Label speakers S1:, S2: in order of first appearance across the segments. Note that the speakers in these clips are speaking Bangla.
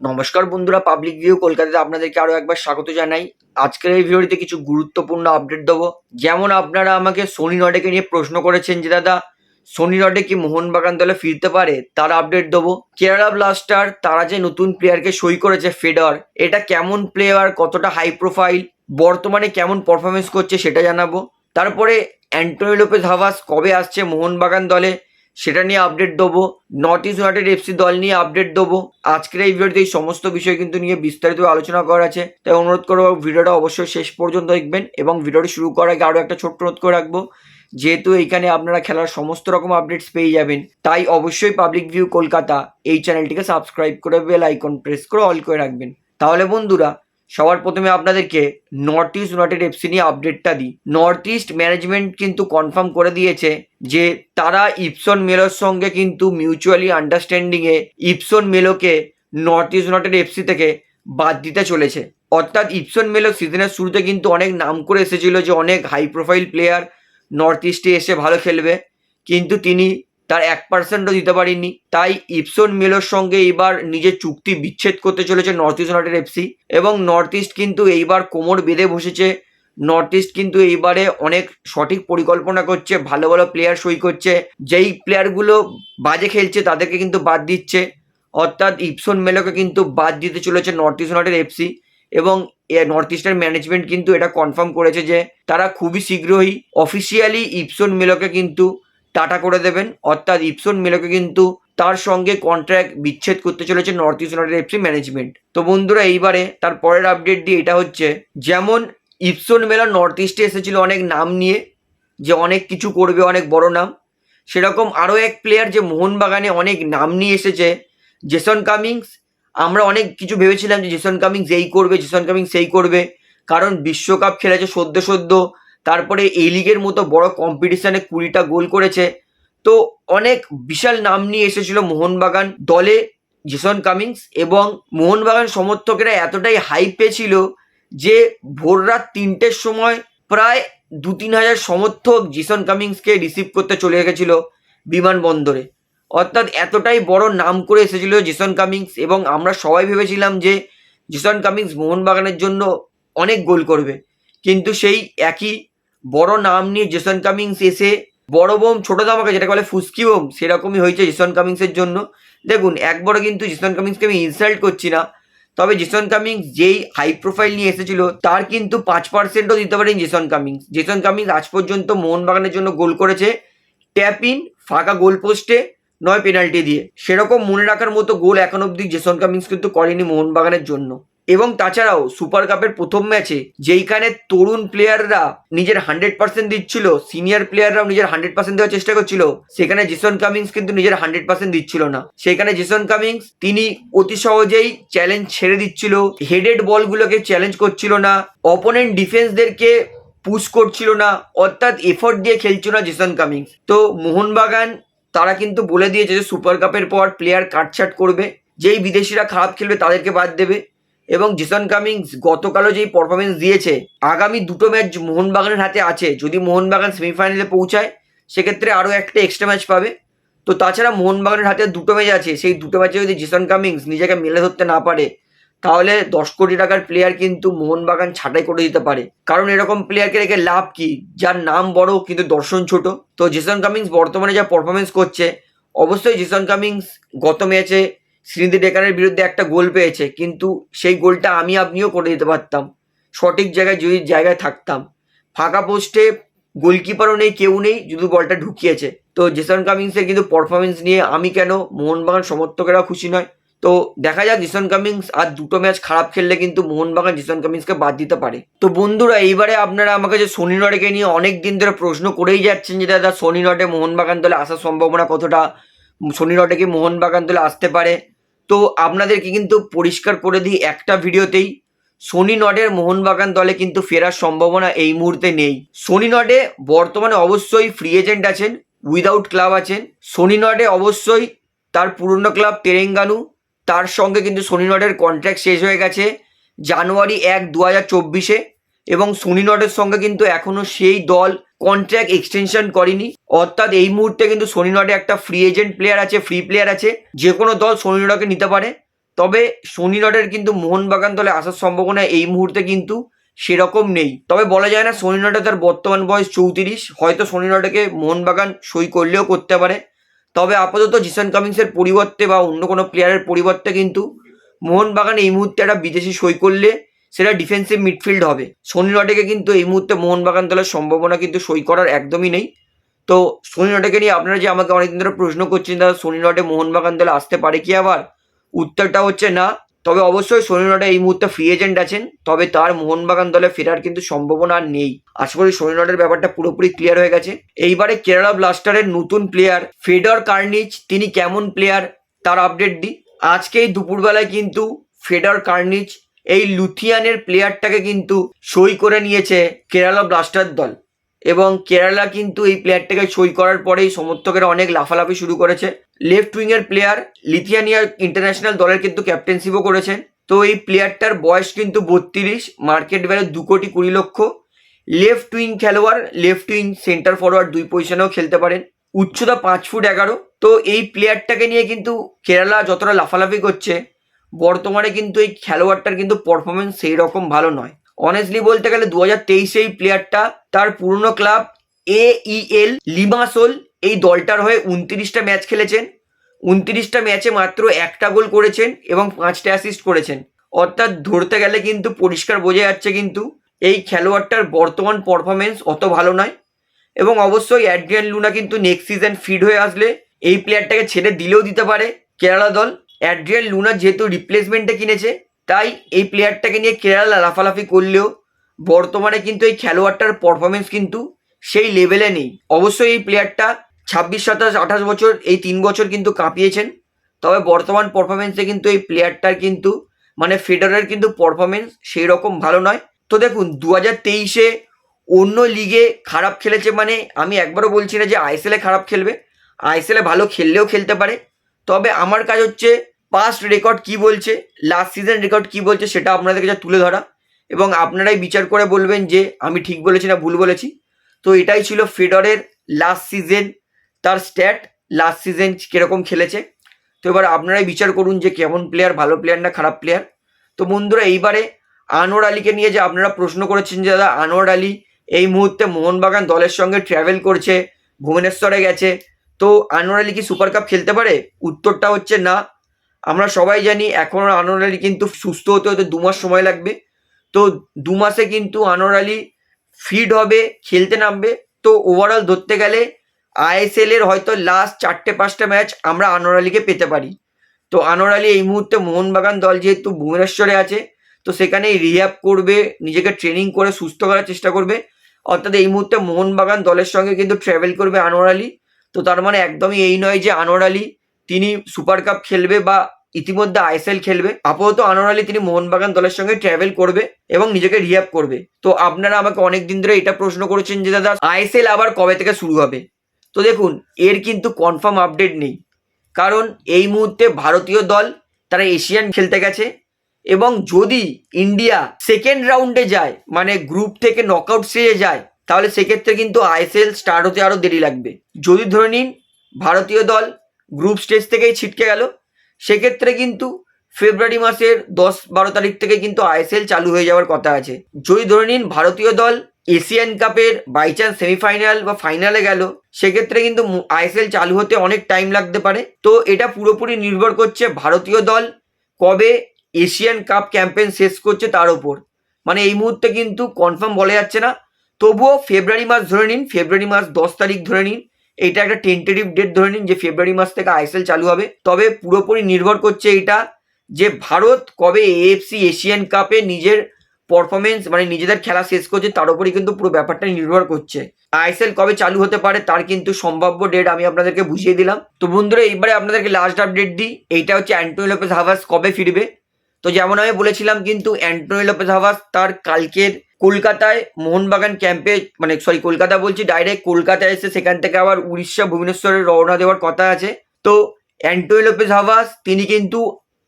S1: নমস্কার বন্ধুরা পাবলিক ভিউ কলকাতাতে আপনাদেরকে আরও একবার স্বাগত জানাই। আজকের এই ভিডিওতে কিছু গুরুত্বপূর্ণ আপডেট দেবো। যেমন আপনারা আমাকে সোনি নডেকে নিয়ে প্রশ্ন করেছেন যে, দাদা সোনি নডে কি মোহনবাগান দলে ফিরতে পারে? তার আপডেট দেবো। কেরালা ব্লাস্টার তারা যে নতুন প্লেয়ারকে সই করেছে ফেডার এটা কেমন প্লেয়ার কতটা হাই প্রোফাইল বর্তমানে কেমন পারফরমেন্স করছে সেটা জানাব। তারপরে অ্যান্টনি লোপেজ হাভাস কবে আসছে মোহনবাগান দলে? সেটা নিয়ে আপডেট দেবো। নর্থ ইস্ট ইউনাইটেড এফসি দল নিয়ে আপডেট দেবো। আজকের এই ভিডিওতে এই সমস্ত বিষয় কিন্তু নিয়ে বিস্তারিত আলোচনা করা আছে। তাই অনুরোধ করব ভিডিওটা অবশ্যই শেষ পর্যন্ত দেখবেন এবং ভিডিওটি শুরু করার আগে আরও একটা ছোট্ট অনুরোধ করে রাখব। যেহেতু এইখানে আপনারা খেলার সমস্ত রকম আপডেটস পেয়ে যাবেন, তাই অবশ্যই পাবলিক ভিউ কলকাতা এই চ্যানেলটিকে সাবস্ক্রাইব করে বেল আইকন প্রেস করে অল করে রাখবেন। তাহলে বন্ধুরা সবার প্রথমে আপনাদেরকে নর্থ ইস্ট ইউনাইটেড এফসি নিয়ে আপডেটটা দিই। নর্থ ইস্ট ম্যানেজমেন্ট কিন্তু কনফার্ম করে দিয়েছে যে তারা ইপসন মেলোর সঙ্গে কিন্তু মিউচুয়ালি আন্ডারস্ট্যান্ডিংয়ে ইপসন মেলোকে নর্থ ইস্ট ইউনাইটেড এফসি থেকে বাদ দিতে চলেছে। অর্থাৎ ইপসন মেলো সিজনের শুরুতে কিন্তু অনেক নাম করে এসেছিল যে অনেক হাই প্রোফাইল প্লেয়ার নর্থ ইস্টে এসে ভালো খেলবে। কিন্তু তিনি তার এক পার্সেন্টও দিতে পারেননি তাই ইপসন মেলোর সঙ্গে এইবার নিজের চুক্তি বিচ্ছেদ করতে চলেছে নর্থ ইস্ট ইউনাইটেড এফসি এবং নর্থ ইস্ট কিন্তু এইবার কোমর বেঁধে বসেছে। নর্থ ইস্ট কিন্তু এইবারে অনেক সঠিক পরিকল্পনা করছে, ভালো ভালো প্লেয়ার সই করছে। যেই প্লেয়ারগুলো বাজে খেলছে তাদেরকে কিন্তু বাদ দিচ্ছে। অর্থাৎ ইপসন মেলোকে কিন্তু বাদ দিতে চলেছে নর্থ ইস্ট ইউনাইটেড এফসি এবং এ নর্থ ইস্টের ম্যানেজমেন্ট কিন্তু এটা কনফার্ম করেছে যে তারা খুবই শীঘ্রই অফিসিয়ালি ইপসন মেলোকে কিন্তু টাটা করে দেবেন। অর্থাৎ ইপসন মেলোকে কিন্তু তার সঙ্গে কন্ট্রাক্ট বিচ্ছেদ করতে চলেছে North East United FC management তো বন্ধুরা, এইবারে তার পরের আপডেট দিয়ে এটা হচ্ছে, যেমন ইপসন মেলা নর্থ ইস্টে এসেছিল অনেক নাম নিয়ে, যে অনেক কিছু করবে, অনেক বড় নাম। সেরকম আরও এক প্লেয়ার যে মোহনবাগানে অনেক নাম নিয়ে এসেছে জেসন কামিংস আমরা অনেক কিছু ভেবেছিলাম যে জেসন কামিংস এই করবে জেসন কামিংস সেই করবে। কারণ বিশ্বকাপ খেলেছে সদ্য সদ্য। তারপরে এই লিগের মতো বড় কম্পিটিশনে কুড়িটা গোল করেছে। তো অনেক বিশাল নাম নিয়ে এসেছিল মোহনবাগান দলে জেসন কামিংস এবং মোহনবাগান সমর্থকেরা এতটাই হাই পেয়েছিল যে ভোর রাত তিনটের সময় প্রায় দু তিন হাজার সমর্থক জিসন কামিংসকে রিসিভ করতে চলে গেছিল বিমানবন্দরে। অর্থাৎ এতটাই বড় নাম করে এসেছিল জিসন কামিংস এবং আমরা সবাই ভেবেছিলাম যে জিসন কামিংস মোহনবাগানের জন্য অনেক গোল করবে। কিন্তু সেই একই বড় নাম নিয়ে জেসন কামিংস এসে বড় বোম, ছোট দামাকে যেটা বলে ফুসকি বোম, সেরকমই হয়েছে জেসন কামিংসের জন্য। দেখুন, একবারও কিন্তু জেসন কামিংসকে আমি ইনসাল্ট করছি না। তবে জেসন কামিংস যেই হাই প্রোফাইল নিয়ে এসেছিল, তার কিন্তু পাঁচ পার্সেন্টও দিতে পারেন জেসন কামিংস জেসন কামিংস আজ পর্যন্ত মোহনবাগানের জন্য গোল করেছে। ট্যাপ ইন ফাঁকা গোল পোস্টে নয় পেনাল্টি দিয়ে। সেরকম মনে রাখার মতো গোল এখন অবধি জেসন কামিংস কিন্তু করেনি মোহনবাগানের জন্য। এবং তাছাড়াও সুপার কাপের প্রথম ম্যাচে যেইখানে তরুণ প্লেয়াররা নিজের হান্ড্রেড পার্সেন্ট দিচ্ছিল সিনিয়র প্লেয়াররাও নিজের হান্ড্রেড পার্সেন্ট দেওয়ার চেষ্টা করছিল, সেখানে জেসন কামিংস কিন্তু নিজের হান্ড্রেড পার্সেন্ট দিচ্ছিল না। সেখানে জেসন কামিংস তিনি অতি সহজেই চ্যালেঞ্জ ছেড়ে দিচ্ছিল হেডেড বলগুলোকে চ্যালেঞ্জ করছিল না অপোনেন্ট ডিফেন্সদেরকে পুশ করছিল না, অর্থাৎ এফোর্ট দিয়ে খেলছিল না জেসন কামিংস তো মোহনবাগান, তারা কিন্তু বলে দিয়েছে যে, সুপার কাপের পর প্লেয়ার কাটছাট করবে, যেই বিদেশিরা খারাপ খেলবে তাদেরকে বাদ দেবে। এবং জিসন কামিংস গতকালও যেই পারফরমেন্স দিয়েছে, আগামী দুটো ম্যাচ মোহনবাগানের হাতে আছে। যদি মোহনবাগান সেমিফাইনালে পৌঁছায়, সেক্ষেত্রে আরও একটা এক্সট্রা ম্যাচ পাবে। তো তাছাড়া মোহনবাগানের হাতে দুটো ম্যাচ আছে। সেই দুটো ম্যাচে যদি জিসন কামিংস নিজেকে মেলে ধরতে না পারে, তাহলে দশ কোটি টাকার প্লেয়ার কিন্তু মোহনবাগান ছাঁটাই করে দিতে পারে। কারণ এরকম প্লেয়ারকে রেখে লাভ কি? যার নাম বড়, কিন্তু দর্শন ছোট। তো জেসন কামিংস বর্তমানে যা পারফরমেন্স করছে, অবশ্যই জেসন কামিংস গত ম্যাচে শ্রীনিধি ডেকানের বিরুদ্ধে একটা গোল পেয়েছে, কিন্তু সেই গোলটা আমি আপনিও করে দিতে পারতাম। সঠিক জায়গায় যদি জায়গায় থাকতাম। ফাঁকা পোস্টে গোলকিপারও নেই, কেউ নেই যদি বলটা ঢুকিয়েছে। তো জেসন কামিংসের কিন্তু পারফরমেন্স নিয়ে আমি কেন মোহনবাগান সমর্থকেরা খুশি নয়? তো দেখা যাক জিসন কামিংস আর দুটো ম্যাচ খারাপ খেললে কিন্তু মোহনবাগান জিসন কামিংসকে বাদ দিতে পারে। তো বন্ধুরা, এইবারে আপনারা আমাকে যে সোনি নটেকে নিয়ে অনেক দিন ধরে প্রশ্ন করেই যাচ্ছেন যে, দাদা, সোনি নটে মোহনবাগান দলে আসার সম্ভাবনা কতটা? সোনি নটে কি মোহনবাগান দলে আসতে পারে? তো আপনাদেরকে কিন্তু পরিষ্কার করে দিই একটা ভিডিওতেই। সোনি নডের মোহনবাগান দলে কিন্তু ফেরার সম্ভাবনা এই মুহূর্তে নেই। সোনি নডে বর্তমানে অবশ্যই ফ্রি এজেন্ট আছেন উইদাউট ক্লাব আছেন। সোনি নডে অবশ্যই তার পুরনো ক্লাব তেরেঙ্গানু, তার সঙ্গে কিন্তু সোনি নডের কন্ট্রাক্ট শেষ হয়ে গেছে জানুয়ারি এক দু হাজার চব্বিশে। এবং সোনি নটের সঙ্গে কিন্তু এখনও সেই দল কন্ট্রাক্ট এক্সটেনশন করেনি। অর্থাৎ এই মুহূর্তে কিন্তু সোনি নটে একটা ফ্রি এজেন্ট প্লেয়ার আছে ফ্রি প্লেয়ার আছে, যে কোনো দল সোনি নটকে নিতে পারে। তবে সোনি নটের কিন্তু মোহনবাগান দলে আসার সম্ভাবনা এই মুহূর্তে কিন্তু সেরকম নেই। তবে বলা যায় না সোনি নটে তার বর্তমান বয়স চৌত্রিশ, হয়তো সোনি নটেকে মোহনবাগান সই করলেও করতে পারে। তবে আপাতত জিসান কামিংসের পরিবর্তে বা অন্য কোনো প্লেয়ারের পরিবর্তে কিন্তু মোহনবাগান এই মুহূর্তে একটা বিদেশি সই করলে সেটা ডিফেন্সিভ মিডফিল্ড হবে। সোনি নটেকে কিন্তু এই মুহূর্তে মোহনবাগান দলের সম্ভাবনা কিন্তু সই করার একদমই নেই। তো সোনি নটেকে নিয়ে আপনারা যে আমাকে অনেকদিন ধরে প্রশ্ন করছেন, দাদা সোনি নটে মোহনবাগান দলে আসতে পারে কি আবার? উত্তরটা হচ্ছে না। তবে অবশ্যই সোনি নটে এই মুহূর্তে ফ্রি এজেন্ট আছেন, তবে তার মোহনবাগান দলে ফেরার কিন্তু সম্ভাবনা আর নেই। আশা করি সোনি নটের ব্যাপারটা পুরোপুরি ক্লিয়ার হয়ে গেছে। এইবারে কেরালা ব্লাস্টারের নতুন প্লেয়ার ফেডর কার্নিচ তিনি কেমন প্লেয়ার তার আপডেট দিই। আজকে এই দুপুরবেলায় কিন্তু ফেডর কার্নিচ এই লুথিয়ানের প্লেয়ারটাকে কিন্তু সই করে নিয়েছে কেরালা ব্লাস্টার দল। এবং কেরালা কিন্তু এই প্লেয়ারটাকে সই করার পরেই সমর্থকেরা অনেক লাফালাফি শুরু করেছে। লেফট উইংয়ের প্লেয়ার লিথিয়ানিয়া ইন্টারন্যাশনাল দলের কিন্তু ক্যাপ্টেনশিপও করেছেন। তো এই প্লেয়ারটার বয়স কিন্তু বত্রিশ মার্কেট ভ্যালু দু কোটি কুড়ি লক্ষ। লেফট উইং খেলোয়াড় লেফট উইং সেন্টার ফরওয়ার্ড দুই পজিশনেও খেলতে পারেন। উচ্চতা পাঁচ ফুট এগারো। তো এই প্লেয়ারটাকে নিয়ে কিন্তু কেরালা যতটা লাফালাফি করছে বর্তমানে কিন্তু এই খেলোয়াড়টার কিন্তু পারফরমেন্স সেই রকম ভালো নয়। অনেস্টলি বলতে গেলে দু হাজার তেইশে এই প্লেয়ারটা তার পুরনো ক্লাব এ ইএল লিমাসোল এই দলটার হয়ে উনত্রিশটা ম্যাচ খেলেছেন। উনত্রিশটা ম্যাচে মাত্র একটা গোল করেছেন এবং পাঁচটা অ্যাসিস্ট করেছেন। অর্থাৎ ধরতে গেলে কিন্তু পরিষ্কার বোঝা যাচ্ছে কিন্তু এই খেলোয়াড়টার বর্তমান পারফরমেন্স অত ভালো নয়। এবং অবশ্যই অ্যাড্রিয়ান লুনা কিন্তু নেক্সট সিজন ফিট হয়ে আসলে এই প্লেয়ারটাকে ছেড়ে দিলেও দিতে পারে কেরালা দল। অ্যাড্রিয়ান লুনা যেহেতু রিপ্লেসমেন্টে কিনেছে, তাই এই প্লেয়ারটাকে নিয়ে কেরালা লাফালাফি করলেও বর্তমানে কিন্তু এই খেলোয়াড়টার পারফরমেন্স কিন্তু সেই লেভেলে নেই। অবশ্যই এই প্লেয়ারটা ছাব্বিশ, সাতাশ, আঠাশ বছর, এই তিন বছর কিন্তু কাঁপিয়েছেন, তবে বর্তমান পারফরমেন্সে কিন্তু এই প্লেয়ারটার কিন্তু মানে ফেডারের কিন্তু পারফরমেন্স সেই রকম ভালো নয়। তো দেখুন দু হাজার তেইশে অন্য লিগে খারাপ খেলেছে মানে আমি একবারও বলছি না যে আইএসএলে খারাপ খেলবে। আইএসএলে ভালো খেললেও খেলতে পারে তবে আমার কাজ হচ্ছে পাস্ট রেকর্ড কি বলছে লাস্ট সিজন রেকর্ড কি বলছে সেটা আপনাদের কাছে তুলে ধরা এবং আপনারাই বিচার করে বলবেন যে আমি ঠিক বলেছি না ভুল বলেছি। তো এটাই ছিল ফেডরের লাস্ট সিজন তার স্ট্যাট লাস্ট সিজন কীরকম খেলেছে। তো এবার আপনারাই বিচার করুন যে কেমন প্লেয়ার ভালো প্লেয়ার না খারাপ প্লেয়ার তো বন্ধুরা, এইবারে আনোয়ার আলীকে নিয়ে যে আপনারা প্রশ্ন করেছেন যে দাদা, আনোয়ার আলী এই মুহূর্তে মোহনবাগান দলের সঙ্গে ট্রাভেল করছে, ভুবনেশ্বরে গেছে তো আনোয়ার আলী কি সুপার কাপ খেলতে পারে? উত্তরটা হচ্ছে না। আমরা সবাই জানি এখন আনোয়ার আলী কিন্তু সুস্থ হতে হতে দু মাস সময় লাগবে। তো দু মাসে কিন্তু আনোয়ার আলী ফিট হবে, খেলতে নামবে। তো ওভারঅল ধরতে গেলে আইএসএল এর হয়তো লাস্ট চারটে পাঁচটা ম্যাচ আমরা আনোয়ার আলীকে পেতে পারি। তো আনোয়ার আলী এই মুহূর্তে মোহনবাগান দল যেহেতু ভুবনেশ্বরে আছে, তো সেখানেই রিহ্যাব করবে, নিজেকে ট্রেনিং করে সুস্থ করার চেষ্টা করবে। অর্থাৎ এই মুহূর্তে মোহনবাগান দলের সঙ্গে কিন্তু ট্রাভেল করবে আনোয়ার আলী। তো তার মানে একদমই এই নয় যে আনোয়ার আলী তিনি সুপার কাপ খেলবে বা ইতিমধ্যে আইএসএল খেলবে। আপাতত আনোয়ার আলী তিনি মোহনবাগান দলের সঙ্গে ট্রাভেল করবে এবং নিজেকে রিহ্যাব করবে। তো আপনারা আমাকে অনেক দিন ধরে এটা প্রশ্ন করেছেন যে, দাদা, আইএসএল আবার কবে থেকে শুরু হবে? তো দেখুন, এর কিন্তু কনফার্ম আপডেট নেই। কারণ এই মুহূর্তে ভারতীয় দল, তারা এশিয়ান খেলতে গেছে এবং যদি ইন্ডিয়া সেকেন্ড রাউন্ডে যায় মানে গ্রুপ থেকে নকআউট স্টেজে যায় তাহলে সেক্ষেত্রে কিন্তু আইএসএল স্টার্ট হতে আরও দেরি লাগবে। যদি ধরে নিন ভারতীয় দল গ্রুপ স্টেজ থেকেই ছিটকে গেল, সেক্ষেত্রে কিন্তু ফেব্রুয়ারি মাসের দশ বারো তারিখ থেকে কিন্তু আইএসএল চালু হয়ে যাওয়ার কথা আছে। যদি ধরে নিন ভারতীয় দল এশিয়ান কাপের বাই চান্স সেমিফাইনাল বা ফাইনালে গেল, সেক্ষেত্রে কিন্তু আইএসএল চালু হতে অনেক টাইম লাগতে পারে। তো এটা পুরোপুরি নির্ভর করছে ভারতীয় দল কবে এশিয়ান কাপ ক্যাম্পেন শেষ করছে তার ওপর। মানে এই মুহূর্তে কিন্তু কনফার্ম বলা যাচ্ছে না। তবুও ফেব্রুয়ারি মাস ধরে নিন ফেব্রুয়ারি মাস দশ তারিখ ধরে নিন, এটা একটা টেন্টেটিভ ডেট ধরে নিন যে ফেব্রুয়ারি মাস থেকে আইএসএল চালু হবে। তবে পুরোপুরি নির্ভর করছে এটা যে ভারত কবে এএফসি এশিয়ান কাপে নিজের পারফরমেন্স মানে নিজেদের খেলা শেষ করছে, তার উপরেই কিন্তু পুরো ব্যাপারটা নির্ভর করছে। আইএসএল কবে চালু হতে পারে, তার কিন্তু সম্ভাব্য ডেট আমি আপনাদেরকে বুঝিয়ে দিলাম। তো বন্ধুরা, এইবারে আপনাদেরকে লাস্ট আপডেট দিই, এইটা হচ্ছে অ্যান্টোনি লোপেজ হাভাস কবে ফিরবে? তো যেমন আমি বলেছিলাম কিন্তু অ্যান্টোনি লোপেজ হাভাস তার কালকের কলকাতায় মোহনবাগান ক্যাম্পে মানে সরি কলকাতা বলছি ডাইরেক্ট কলকাতায় এসে সেখান থেকে আবার উড়িষ্যা, ভুবনেশ্বরে রওনা দেওয়ার কথা আছে। তো অ্যান্টোনি লোপেজ হাভাস তিনি কিন্তু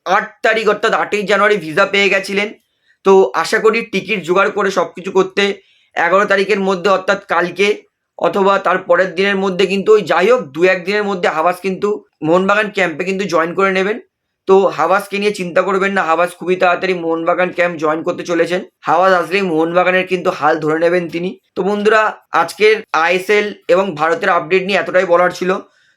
S1: আট তারিখ অর্থাৎ আটই জানুয়ারি ভিসা পেয়ে গেছিলেন। তো আশা করি টিকিট জোগাড় করে সব কিছু করতে এগারো তারিখের মধ্যে অর্থাৎ কালকে অথবা তার পরের দিনের মধ্যে কিন্তু ওই যাই হোক দু এক দিনের মধ্যে হাবাস কিন্তু মোহনবাগান ক্যাম্পে কিন্তু জয়েন করে নেবেন। তো হাওয়াজকে নিয়ে চিন্তা করবেন না, হাওয়াজ খুবই তাড়াতাড়ি মোহনবাগান ক্যাম্প জয়েন করতে চলেছেন। হাওয়াজ আসলেই মোহনবাগানের কিন্তু হাল ধরে নেবেন তিনি। তো বন্ধুরা, আজকের আইএসএল এবং ভারতের আপডেট নিয়ে এতটাই বলার ছিল।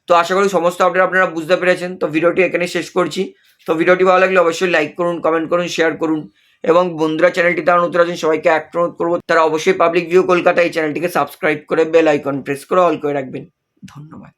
S1: তো আশা করি সমস্ত আপডেট আপনারা বুঝতে পেরেছেন। তো ভিডিওটি এখানে শেষ করছি। তো ভিডিওটি ভালো লাগলে অবশ্যই লাইক করুন কমেন্ট করুন শেয়ার করুন। এবং বন্ধুরা চ্যানেলটি তারা নতুন আছেন, সবাইকে একটা অনুরোধ করব, তারা অবশ্যই পাবলিক ভিউ কলকাতা এই চ্যানেলটিকে সাবস্ক্রাইব করে বেল আইকন প্রেস করে অল করে রাখবেন। ধন্যবাদ।